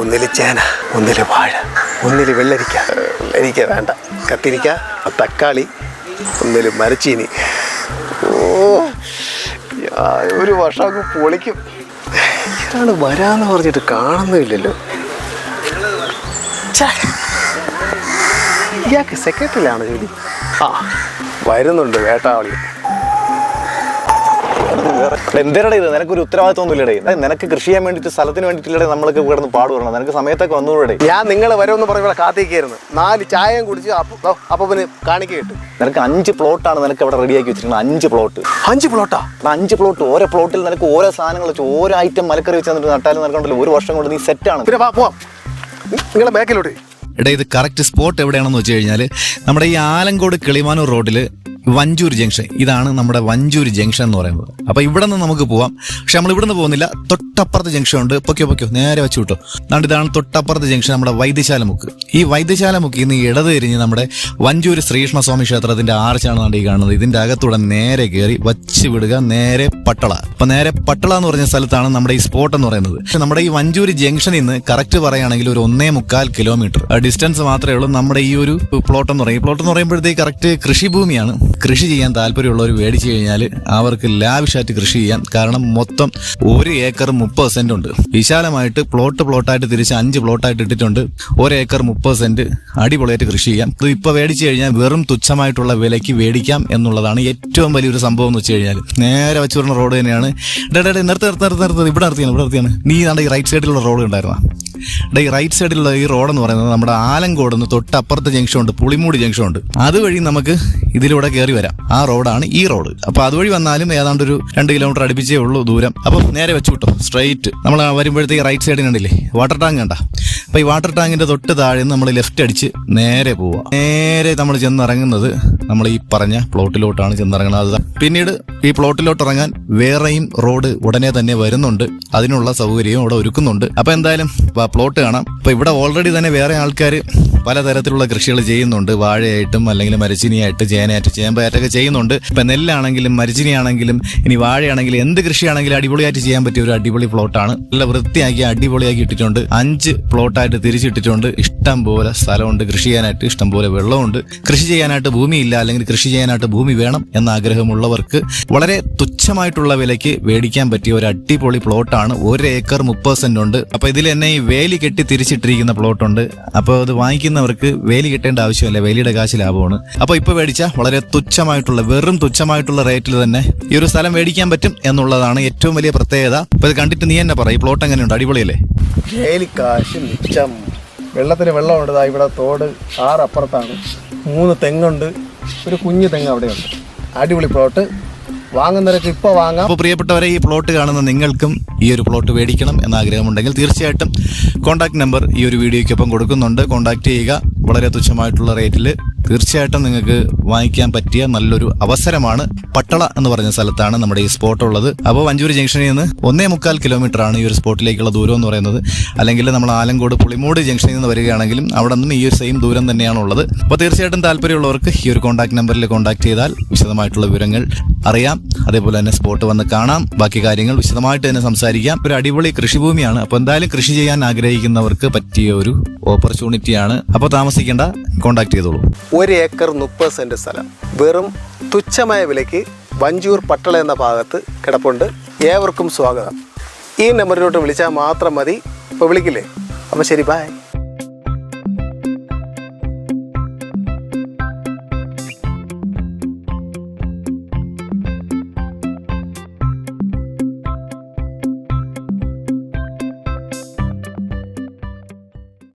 ഒന്നിൽ ചേന ഒന്നിൽ വാഴ ഒന്നിൽ വെള്ളരിക്ക. വെള്ളരിക്ക വേണ്ട. കത്തിരിക്ക തക്കാളി ഒന്നിൽ മരച്ചീനി. ഓ ഒരു വർഷം അങ്ങ് പൊളിക്കും. ഇതാണ് വരാന്ന് പറഞ്ഞിട്ട് കാണുന്നില്ലല്ലോ. ഇയാൾക്ക് സെക്രട്ടറിയിലാണ് ജോലി. ആ വരുന്നുണ്ട് വേട്ടാവളി. എന്തരടേ ഇത്? നിനക്കൊരു ഉത്തരവാദിത്വം ഒന്നുമില്ലടേ എടാ, നിനക്ക് കൃഷി ചെയ്യാൻ വേണ്ടിയിട്ട് സ്ഥലത്തിന് വേണ്ടിയിട്ടില്ലടേ നമ്മളൊക്കെ കിടന്ന് പാടുപറണം നിനക്ക് സമയത്തൊക്കെ വന്നുകൂടെ ഞാൻ നിങ്ങൾ വരുമെന്ന് പറഞ്ഞ ഇവിടെ കാത്തിരിക്കായിരുന്നു നാല് ചായയും കുടിച്ച് അപ്പൊ പിന്നെ കാണിക്ക കിട്ടും. നിനക്ക് അഞ്ച് പ്ലോട്ടാണ് നിനക്ക് അവിടെ റെഡിയാക്കി വെച്ചിരിക്കുന്നത്. അഞ്ച് പ്ലോട്ട് അഞ്ച് പ്ലോട്ടാ അഞ്ച് പ്ലോട്ട് ഓരോ പ്ലോട്ടിൽ നിനക്ക് ഓരോ സാധനങ്ങൾ വെച്ച് ഓരോ ഐറ്റം മലക്കറി വെച്ച് തന്നിട്ട് നട്ടാലും നിനക്കുണ്ടല്ലോ. ഒരു വർഷം കൊണ്ട് നീ സെറ്റാണ് പിന്നെ പോവാം. നിങ്ങളെ ബാക്കിലോട്ട്. എടാ ഇത് കറക്റ്റ് സ്പോട്ട് എവിടെയാണെന്ന് വെച്ച് കഴിഞ്ഞാൽ നമ്മുടെ ഈ ആലങ്കോട് കിളിമാനൂർ റോഡിൽ വഞ്ചൂർ ജംഗ്ഷൻ. ഇതാണ് നമ്മുടെ വഞ്ചൂർ ജംഗ്ഷൻ എന്ന് പറയുന്നത്. അപ്പൊ ഇവിടെ നിന്ന് നമുക്ക് പോവാം. പക്ഷെ നമ്മൾ ഇവിടെ നിന്ന് പോകുന്നില്ല. തൊട്ടപ്പുറത്ത് ജംഗ്ഷൻ ഉണ്ട്. പൊക്കോ പൊക്കോ നേരെ വെച്ചു വിട്ടോ. അതുകൊണ്ട് ഇതാണ് തൊട്ടപ്പുറത്ത് ജംഗ്ഷൻ നമ്മുടെ വൈദ്യശാല മുക്ക്. ഈ വൈദ്യശാല മുക്കിൽ നിന്ന് ഇടത് തിരിഞ്ഞ് നമ്മുടെ വഞ്ചൂർ ശ്രീകൃഷ്ണസ്വാമി ക്ഷേത്രത്തിന്റെ ആർച്ചാണ് നമ്മുടെ ഈ കാണുന്നത്. ഇതിന്റെ അകത്തൂടെ നേരെ കയറി വച്ച് വിടുക. നേരെ പട്ടള. അപ്പൊ നേരെ പട്ടള എന്ന് പറഞ്ഞ സ്ഥലത്താണ് നമ്മുടെ ഈ സ്പോട്ട് എന്ന് പറയുന്നത്. പക്ഷെ നമ്മുടെ ഈ വഞ്ചൂർ ജംഗ്ഷനിൽ നിന്ന് കറക്റ്റ് പറയുകയാണെങ്കിൽ ഒരു ഒന്നേ മുക്കാൽ കിലോമീറ്റർ. ഡിസ്റ്റൻസ് മാത്രമേ ഉള്ളൂ നമ്മുടെ ഈ ഒരു പ്ലോട്ട് എന്ന് പറയും. പ്ലോട്ട് എന്ന് പറയുമ്പോഴത്തേക്ക് കറക്റ്റ് കൃഷിഭൂമിയാണ്. കൃഷി ചെയ്യാൻ താല്പര്യമുള്ളവർ മേടിച്ചു കഴിഞ്ഞാൽ അവർക്ക് ലാവിഷായിട്ട് കൃഷി ചെയ്യാൻ കാരണം മൊത്തം ഒരു ഏക്കർ മുപ്പത് സെന്റ് ഉണ്ട്. വിശാലമായിട്ട് പ്ലോട്ട് പ്ലോട്ടായിട്ട് തിരിച്ച് അഞ്ച് പ്ലോട്ടായിട്ട് ഇട്ടിട്ടുണ്ട്. ഒരു ഏക്കർ മുപ്പത് സെന്റ് അടിപൊളിയായിട്ട് കൃഷി ചെയ്യാം. ഇത് ഇപ്പൊ മേടിച്ചു കഴിഞ്ഞാൽ വെറും തുച്ഛമായിട്ടുള്ള വിലയ്ക്ക് മേടിക്കാം എന്നുള്ളതാണ് ഏറ്റവും വലിയൊരു സംഭവം എന്ന് വെച്ച് കഴിഞ്ഞാൽ. നേരെ വെച്ച് വരുന്ന റോഡ് തന്നെയാണ്. ഡേ, നിർത്തി നിർത്തി നിർത്തി നിർത്ത് ഇവിടെ നിർത്തിയാണ് ഇവിടെ നിർത്തിയാണ്. നീ ഈ റൈറ്റ് സൈഡിലുള്ള റോഡ് ഉണ്ടായിരുന്ന ഈ റൈറ്റ് സൈഡിലുള്ള ഈ റോഡെന്ന് പറയുന്നത് നമ്മുടെ ആലങ്കോട് നിന്ന് തൊട്ടപ്പുറത്ത് ജംഗ്ഷൻ ഉണ്ട് പുളിമൂടി ജംഗ്ഷൻ ഉണ്ട്. അതുവഴി നമുക്ക് ഇതിലൂടെ കയറി വരാം. ആ റോഡാണ് ഈ റോഡ് അപ്പൊ അതുവഴി വന്നാലും ഏതാണ്ട് ഒരു രണ്ട് കിലോമീറ്റർ അടുപ്പിച്ചേ ഉള്ളൂ ദൂരം. അപ്പൊ നേരെ വെച്ചു കിട്ടും സ്ട്രൈറ്റ് നമ്മൾ വരുമ്പോഴത്തേക്ക് റൈറ്റ് സൈഡിൽ കണ്ടില്ലേ വാട്ടർ ടാങ്ക് കണ്ട? അപ്പൊ ഈ വാട്ടർ ടാങ്കിന്റെ തൊട്ട് താഴെ നമ്മൾ ലെഫ്റ്റ് അടിച്ച് നേരെ പോവുക നേരെ നമ്മൾ ചെന്നിറങ്ങുന്നത് നമ്മൾ ഈ പറഞ്ഞ പ്ലോട്ടിലോട്ടാണ് ചെന്നിറങ്ങുന്നത്. പിന്നീട് ഈ പ്ലോട്ടിലോട്ട് ഇറങ്ങാൻ വേറെയും റോഡ് ഉടനെ തന്നെ വരുന്നുണ്ട്. അതിനുള്ള സൗകര്യവും അവിടെ ഒരുക്കുന്നുണ്ട്. അപ്പൊ എന്തായാലും പ്ലോട്ട് കാണാം. അപ്പൊ ഇവിടെ ഓൾറെഡി തന്നെ വേറെ ആൾക്കാർ പലതരത്തിലുള്ള കൃഷികൾ ചെയ്യുന്നുണ്ട്. വാഴയായിട്ടും അല്ലെങ്കിൽ മരച്ചിനിയായിട്ട് ചേനയായിട്ട് ചേമ്പായിട്ടൊക്കെ ചെയ്യുന്നുണ്ട്. ഇപ്പൊ നെല്ലാണെങ്കിലും മരച്ചിനിയാണെങ്കിലും ഇനി വാഴയാണെങ്കിലും എന്ത് കൃഷിയാണെങ്കിലും അടിപൊളിയായിട്ട് ചെയ്യാൻ പറ്റിയ ഒരു അടിപൊളി പ്ലോട്ടാണ്. നല്ല വൃത്തിയാക്കി അടിപൊളിയാക്കി ഇട്ടിട്ടുണ്ട്. അഞ്ച് പ്ലോട്ടായിട്ട് തിരിച്ചിട്ടിട്ടുണ്ട്. ഇഷ്ടം പോലെ സ്ഥലമുണ്ട് കൃഷി ചെയ്യാനായിട്ട്. ഇഷ്ടം പോലെ വെള്ളമുണ്ട്. കൃഷി ചെയ്യാനായിട്ട് ഭൂമിയില്ല. അല്ലെങ്കിൽ കൃഷി ചെയ്യാനായിട്ട് ഭൂമി വേണം എന്ന ആഗ്രഹമുള്ളവർക്ക് വളരെ തുച്ഛമായിട്ടുള്ള വിലയ്ക്ക് മേടിക്കാൻ പറ്റിയ ഒരു അടിപൊളി പ്ലോട്ടാണ്. ഒരു ഏക്കർ മുപ്പത് സെന്റ് ഉണ്ട്. അപ്പൊ ഇതിൽ തന്നെ ഈ വേലി കെട്ടി തിരിച്ചിട്ടിരിക്കുന്ന പ്ലോട്ട് ഉണ്ട് അപ്പോൾ അത് വാങ്ങിക്കുന്നവർക്ക് വേലി കെട്ടേണ്ട ആവശ്യമില്ല. വേലിയുടെ കാശ് ലാഭമാണ്. അപ്പോൾ ഇപ്പൊ മേടിച്ച വളരെ തുച്ഛമായിട്ടുള്ള വെറും തുച്ഛമായിട്ടുള്ള റേറ്റിൽ തന്നെ ഈ ഒരു സ്ഥലം മേടിക്കാൻ പറ്റും എന്നുള്ളതാണ് ഏറ്റവും വലിയ പ്രത്യേകത. അപ്പൊ ഇത് കണ്ടിട്ട് നീ തന്നെ പറ ഈ പ്ലോട്ട് എങ്ങനെയുണ്ട്? അടിപൊളിയല്ലേ? വേലിക്കാശ് മിച്ചം. വെള്ളത്തിന് വെള്ളമുണ്ട് ഇവിടെ തോട് ആറ് അപ്പുറത്താണ് മൂന്ന് തെങ്ങുണ്ട്. ഒരു കുഞ്ഞു തെങ്ങ് അവിടെയുണ്ട്. അടിപൊളി പ്ലോട്ട്. വാങ്ങാം. അപ്പോൾ പ്രിയപ്പെട്ടവരെ ഈ പ്ലോട്ട് കാണുന്ന നിങ്ങൾക്കും ഈ ഒരു പ്ലോട്ട് മേടിക്കണം എന്ന ആഗ്രഹമുണ്ടെങ്കിൽ തീർച്ചയായിട്ടും കോൺടാക്ട് നമ്പർ ഈ ഒരു വീഡിയോയ്ക്കൊപ്പം കൊടുക്കുന്നുണ്ട്. കോൺടാക്ട് ചെയ്യുക. വളരെ തുച്ഛമായിട്ടുള്ള റേറ്റിൽ തീർച്ചയായിട്ടും നിങ്ങൾക്ക് വാങ്ങിക്കാൻ പറ്റിയ നല്ലൊരു അവസരമാണ് പട്ടള എന്ന് പറഞ്ഞ സ്ഥലത്താണ് നമ്മുടെ ഈ സ്പോട്ട് ഉള്ളത്. അപ്പോൾ വഞ്ചൂർ ജംഗ്ഷനിൽ നിന്ന് ഒന്നേ മുക്കാൽ കിലോമീറ്റർ ആണ് ഈ ഒരു സ്പോട്ടിലേക്കുള്ള ദൂരം എന്ന് പറയുന്നത്. അല്ലെങ്കിൽ നമ്മൾ ആലങ്കോട് പുളിമൂട് ജംഗ്ഷനിൽ നിന്ന് വരികയാണെങ്കിലും അവിടെ നിന്നും ഈ ഒരു സെയിം ദൂരം തന്നെയാണ് ഉള്ളത്. അപ്പോൾ തീർച്ചയായിട്ടും താല്പര്യമുള്ളവർക്ക് ഈ ഒരു കോൺടാക്ട് നമ്പറിൽ കോൺടാക്ട് ചെയ്താൽ വിശദമായിട്ടുള്ള വിവരങ്ങൾ അറിയാം. അതേപോലെ തന്നെ സ്പോട്ട് വന്ന് കാണാം. ബാക്കി കാര്യങ്ങൾ വിശദമായിട്ട് തന്നെ സംസാരിക്കാം. ഒരു അടിപൊളി കൃഷിഭൂമിയാണ്. അപ്പോൾ എന്തായാലും കൃഷി ചെയ്യാൻ ആഗ്രഹിക്കുന്നവർക്ക് പറ്റിയ ഒരു ഓപ്പർച്യൂണിറ്റിയാണ് അപ്പോൾ താമസിക്കേണ്ട കോൺടാക്ട് ചെയ്തോളൂ. ഒരു ഏക്കർ മുപ്പത് സെന്റ് സ്ഥലം. വെറും തുച്ഛമായ വിലയ്ക്ക് വഞ്ചൂർ പട്ടള എന്ന ഭാഗത്ത് കിടപ്പുണ്ട്. ഏവർക്കും സ്വാഗതം. ഈ നമ്പറിലോട്ട് വിളിച്ചാൽ മാത്രം മതി. ഇപ്പോൾ വിളിക്കില്ലേ? അപ്പോൾ ശരി ബായ്